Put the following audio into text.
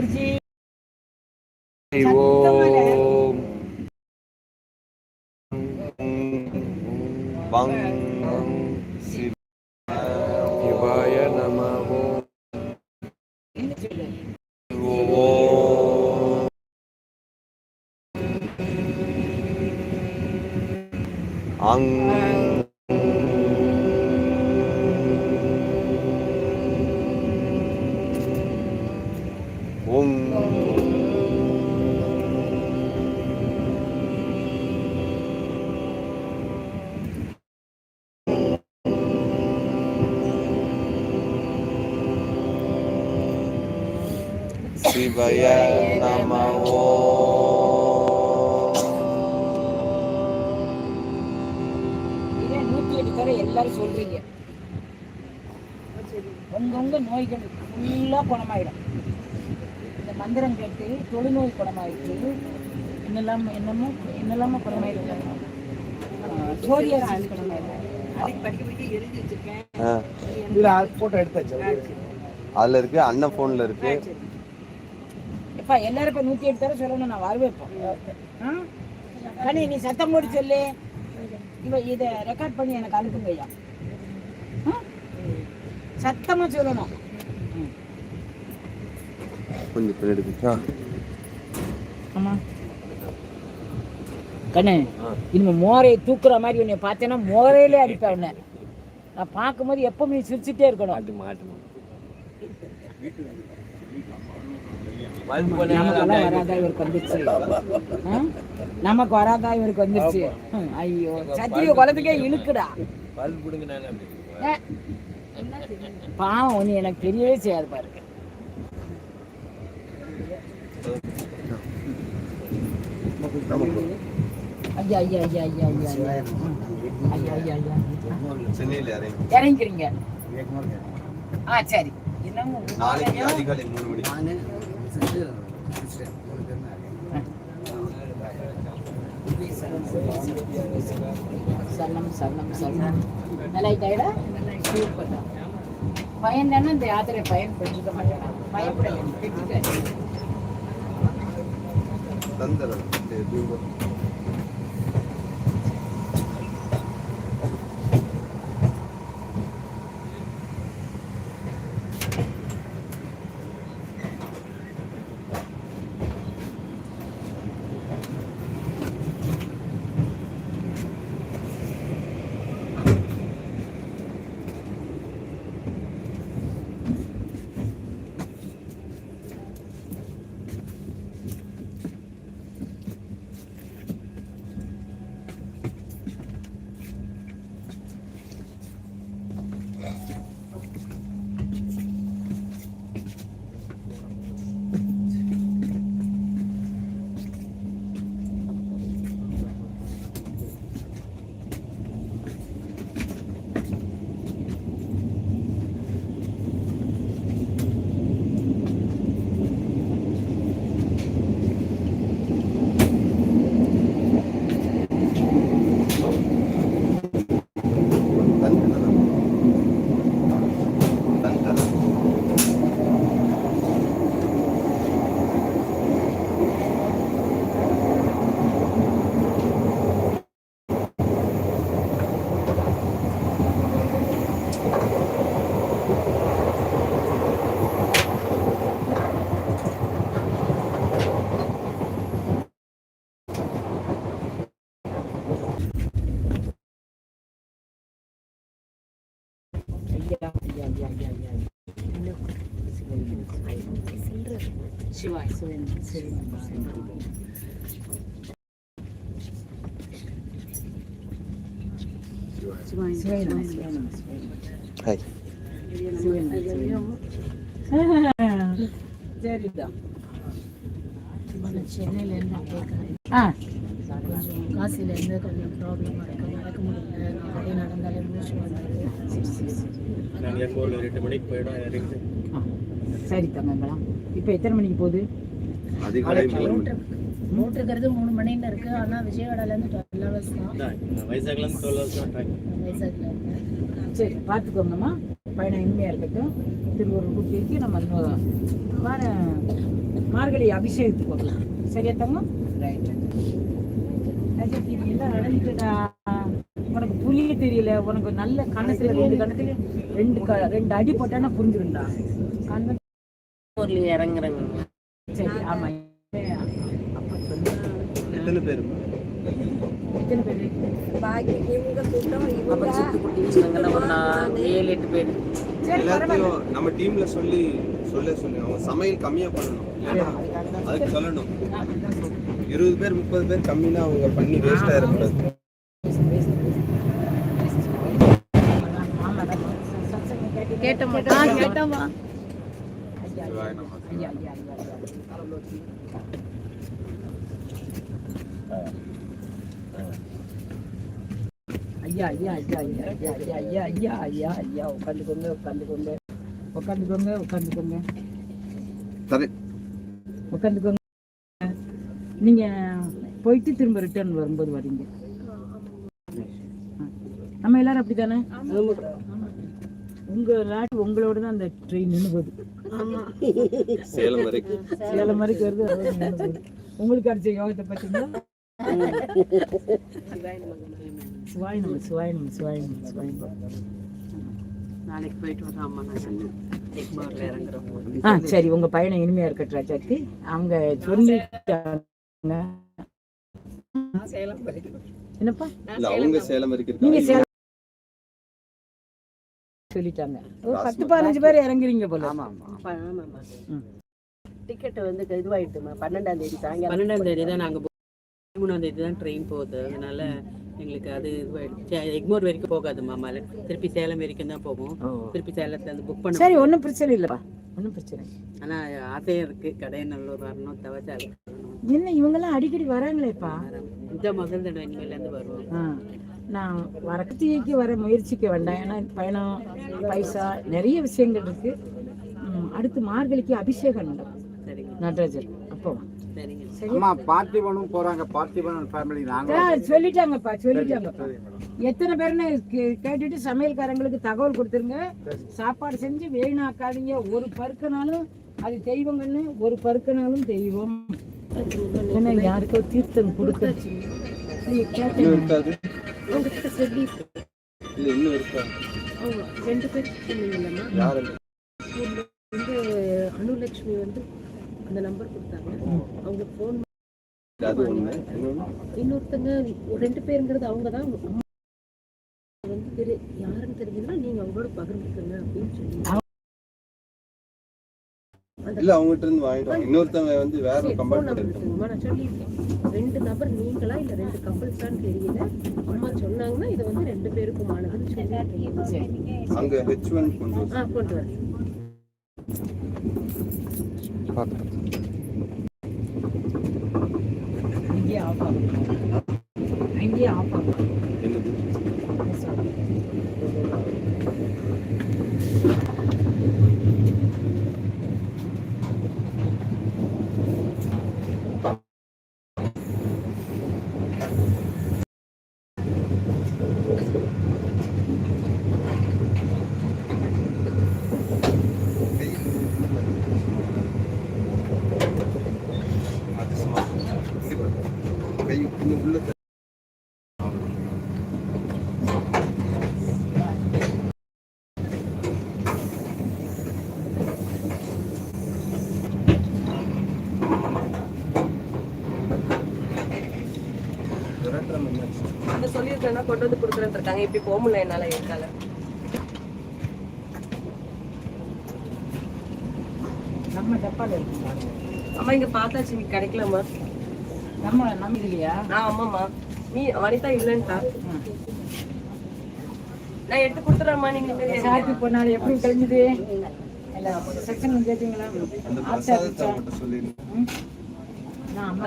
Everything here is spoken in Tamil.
bersih. Ibu. Bang. Ang... Um... Um... ஓம் சிவய நமோ நூத்தி எட்டு தர எல்லாரும் சொல்றீங்க? உங்க உங்க நோய்கள் ஃபுல்லா குணமாயிடும். மந்திரம் கேட்டு தொழுநோய் குணமாயிடுச்சு என்னெல்லாம் என்னமோ என்னெல்லாமோ குணமாயிடும் ஜோதியர் ஆள் எடுத்தாச்சு அதுல இருக்கு அண்ணன் போன்ல இருக்கு. எப்பா எல்லாரும் இப்ப நூத்தி எட்டு தடவை சொல்லணும் நான் ஆ? கனி நீ சத்தம் போட்டு சொல்லு. இவ இத ரெக்கார்ட் பண்ணி எனக்கு அனுப்புங்க ஐயா? சத்தமா சொல்லணும். கொஞ்சம் பின்னாடி. ஆ, கண்ணு இனிமே மோரையை தூக்குற மாதிரி உன்னை பார்த்தேன்னா மோரையிலே அடிப்பேன் உன்னை. நான் பார்க்கும்போது எப்பவும் நீ சிரிச்சுட்டே இருக்கணும். வந்துருச்சு ஆ? நமக்கு வராதா இவருக்கு வந்துருச்சு ஐயோ சத்திரிய குளத்துக்கே இழுக்குடா. பாவம் ஒண்ணு எனக்கு தெரியவே செய்யாது பாருங்க இறங்கிக்கிறீங்க ஆ. சரி. இன்னமும் நாளைக்கு அதிகாலை மூணு மணி. தான் சரணம் சரணம் சரணம். நல்லா ஆயிட்டாயிடா சூப்பர். பையன் தானே இந்த யாத்திரை பயன் பெற்றுக்க மாட்டேன் பயப்பட なんだろうっていうこと சிவாய் சிவன் சிவன் சிவாய் சிவன் சிவன் ஹாய் சரிதான் சென்னையில இருந்து நான் கேட்குறேன் ஆ கொஞ்சம் காசில இருந்து கொஞ்சம் ப்ராப்ளமாக இருக்கு நடக்க முடியல நான் அப்படியே நடந்தாலே மூச்சு வந்தது நாங்கள் ஃபோர் எட்டு மணிக்கு போயிடும் இறங்கிட்டு ஆ. சரி தங்கங்களா இப்போ எத்தனை மணிக்கு போகுது? அதிகாலை மூணு. மணின்னு இருக்கு. ஆனால் விஜயவாடாலேருந்து டுவெல் ஹவர்ஸ் தான். வைசாக்லேருந்து டுவெல் ஹவர்ஸ் தான் ட்ராக் வைசாக்ல இருந்து. சரி பார்த்துக்கோங்கம்மா பயணம் இனிமையாக இருக்கட்டும். திருவள்ளூர் கூட்டிக்கு நம்ம இன்னும் வர மார்கழி அபிஷேகத்துக்கு வரலாம் சரியா தங்கம்? ரைட் எல்லாம் நடந்துட்டுடா உனக்கு புரிய தெரியல. உனக்கு நல்ல கணத்துல ரெண்டு கணத்துல ரெண்டு க- ரெண்டு அடி போட்டானா புரிஞ்சிருந்தா. கண்ணு ஊர்ல இறங்குறேங்க. சரி ஆமா. எத்தனை பேர்? நா- ஏழு எட்டு பேர். எல்லாத்தையும் நம்ம டீம்ல சொல்லி சொல்ல சொல்லி. அவங்க சமையல் கம்மியா பண்ணணும். அதுக்கு சொல்லணும். இருபது பேர் முப்பது பேர் கம்மினா அவங்க பண்ணி வேஸ்ட் கேட்டோமா? கேட்டோமா. நமः. ஐயா ஐயா ஐயா ஐயா ஐயா ஐயா ஐயா ஐயா ஐயா ஐயா உட்காந்துக்கோங்க உட்காந்துக்கோங்க உட்காந்துக்கோங்க உட்காந்துக்கோங்க தரேன் உட்காந்துக்கோங்க நீங்க போயிட்டு திரும்ப ரிட்டர்ன் வரும்போது வரீங்க நம்ம எல்லாரும் அப்படித்தானே உங்க நாட்டு உங்களோட தான் அந்த ட்ரெயின் நின்று போகுது சேலம் வரைக்கும் சேலம் வரைக்கும் வருது. உங்களுக்கு அடிச்ச யோகத்தை பார்த்தீங்களா சிவாய் நம்ம சிவாய் நம்ம சிவாய் நம்ம சிவாய் நாளைக்கு போயிட்டு வரோம் அம்மா எக்மோர்ல இறங்குறோம் ஆ சரி உங்க பையனை இனிமையா இருக்கட்டும் சக்தி அவங்க சொல்லிட்டாங்க என்னப்பா? அவங்க சேலம் வரைக்கும் நீங்க சொல்லிட்டாங்க. ஒரு பத்து பதினஞ்சு பேர் இறங்குறீங்க போல. ஆமா ஆமா ஆமாம்மா ம். டிக்கெட் வந்து இதுவாயிட்டுமா பன்னெண்டாம் தேதி சாயங்காலம் பன்னெண்டாம் தேதி தான் நாங்கள் மூணாம் தேதி தான் ட்ரெயின் போகுது. அதனால எங்களுக்கு அது இதுவாயிடுச்சு. எக்மோர் வரைக்கும் போகாதுமா மலை திருப்பி சேலம் வரைக்கும் தான் போகும். திருப்பி சேலத்துல இருந்து புக் பண்ண சரி ஒன்றும் பிரச்சனை இல்லைப்பா. ஒன்றும் பிரச்சனை இல்லை. ஆனா ஆசையா இருக்கு. கடையநல்லூர் வரணும் தவச்சாலை என்ன இவங்கெல்லாம் அடிக்கடி வராங்களேப்பா. இந்த முதல் தடவை இனிமேல இருந்து வருவோம் நான் வரக்கத்திக்கு வர முயற்சிக்க வேண்டாம். ஏன்னா பயணம் பைசா நிறைய விஷயங்கள் இருக்கு. ம், அடுத்து மார்கழிக்கு அபிஷேகம் நடக்கும். நடராஜர் அப்போ. சரிங்க. அம்மா பார்த்திபனும் போறாங்க. பார்த்திபன் ஃபேமிலி நாங்க சொல்லிட்டாங்கப்பா சொல்லிட்டாங்கப்பா. எத்தனை பேர்னு கே- கேட்டுட்டு சமையல்காரங்களுக்கு தகவல் கொடுத்துருங்க. சாப்பாடு செஞ்சு வீணாக்காதீங்க. ஒரு பருக்கனாலும் அது தெய்வங்கன்னு ஒரு பருக்கனாலும் தெய்வம். ஏன்னா யாருக்கோ தீர்த்தம் கொடுக்க சொல்லி இல்ல இன்னும் இருக்காது அவங்க ரெண்டு பேர் சொன்னீங்கல்லம்மா யாரு வந்து அனுலட்சுமி வந்து அந்த நம்பர் கொடுத்தாங்க. அவங்க ஃபோன் இன்னொருத்தங்க ரெண்டு பேருங்கிறது அவங்க தான் அம்மா வந்து தெரி யாருன்னு தெரிஞ்சதுன்னா நீங்க அவங்களோட பகிர்ந்துக்கங்க அப்படின்னு சொல்லி இல்ல அவங்ககிட்ட இருந்து வாங்கிட்டோம் இன்னொருத்தவங்க வந்து வேற இருக்குங்கம்மா நான் சொல்லியிருக்கேன். ரெண்டு நபர் நீங்களா இல்ல ரெண்டு கப்பல்ஸான்னு தெரியல? அம்மா சொன்னாங்கன்னா இது வந்து ரெண்டு பேருக்குமானதுன்னு சொல்லி அங்க ஹெச் ஒன் கொண்டு ஆ கொண்டு வரேன் இங்கேயே ஆஃப் ஆகும்? அங்கேயே ஆஃப் ஆகும்? உள்ள சொல்லியிருக்கேன்னா கொண்டு வந்து கொடுக்குறேன்னு இருக்காங்க இப்படி போக முடியல என்னால இருக்கால நம்ம டப்பால இருக்குங்களா அம்மா இங்க பார்த்தாச்சு நீ கிடைக்கலாமா நம்ம நம்ம இல்லையா ஆ ஆமாம்மா. நீ வனிதா இல்லைன்ட்டா. நான் எடுத்து கொடுத்துறேம்மா நீங்க இங்க இருங்க. சாத்தி போனாலும் எப்படி தெரிஞ்சது இல்ல செக்ஷன் கேட்டீங்களா? நான் அம்மா